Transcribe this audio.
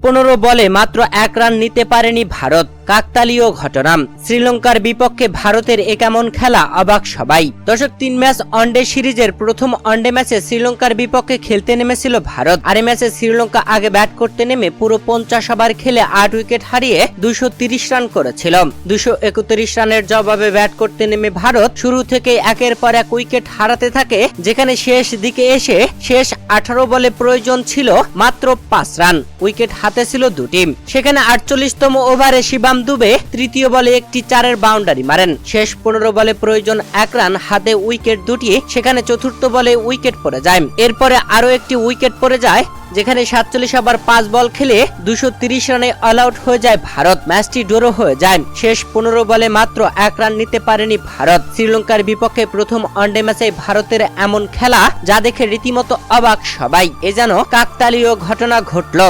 পনেরো বলে মাত্র এক রান নিতে পারেনি ভারত। কাকতালীয় ঘটনা। শ্রীলঙ্কার বিপক্ষে ভারতের এ কেমন খেলা, অবাক সবাই। দর্শক, তিন ম্যাচ ওয়ানডে সিরিজের প্রথম ওয়ানডে ম্যাচে শ্রীলঙ্কার বিপক্ষে খেলতে নেমেছিল ভারত। আর ম্যাচে শ্রীলঙ্কা আগে ব্যাট করতে নেমে পুরো পঞ্চাশ ওভার খেলে আট উইকেট হারিয়ে দুশো রান করেছিল। দুশো রানের জবাবে ব্যাট করতে নেমে ভারত শুরু থেকে একের পর এক উইকেট হারাতে থাকে, যেখানে শেষ দিকে এসে শেষ আঠারো বলে প্রয়োজন ছিল মাত্র পাঁচ রান। উইকেট হাতে ছিল দুটি। সেখানে আটচল্লিশতম ওভারে শিবাম দুবে তৃতীয় বলে একটি চারের বাউন্ডারি মারেন। শেষ পনেরো বলে প্রয়োজন এক রান, হাতে উইকেট দুটি সেখানে চতুর্থ বলে উইকেট পড়ে যায়। এরপরে আরও একটি উইকেট পড়ে যায়, যেখানে সাতচল্লিশ ওভার পাঁচ বল খেলে দুশো তিরিশ রানে অল আউট হয়ে যায় ভারত। ম্যাচটি ড্র হয়ে যায়। শেষ পনেরো বলে মাত্র এক রান নিতে পারেনি ভারত। শ্রীলঙ্কার বিপক্ষে প্রথম ওয়ানডে ম্যাচে ভারতের এমন খেলা যা দেখে রীতিমতো অবাক সবাই। এ যেন কাকতালীয় ঘটনা ঘটল।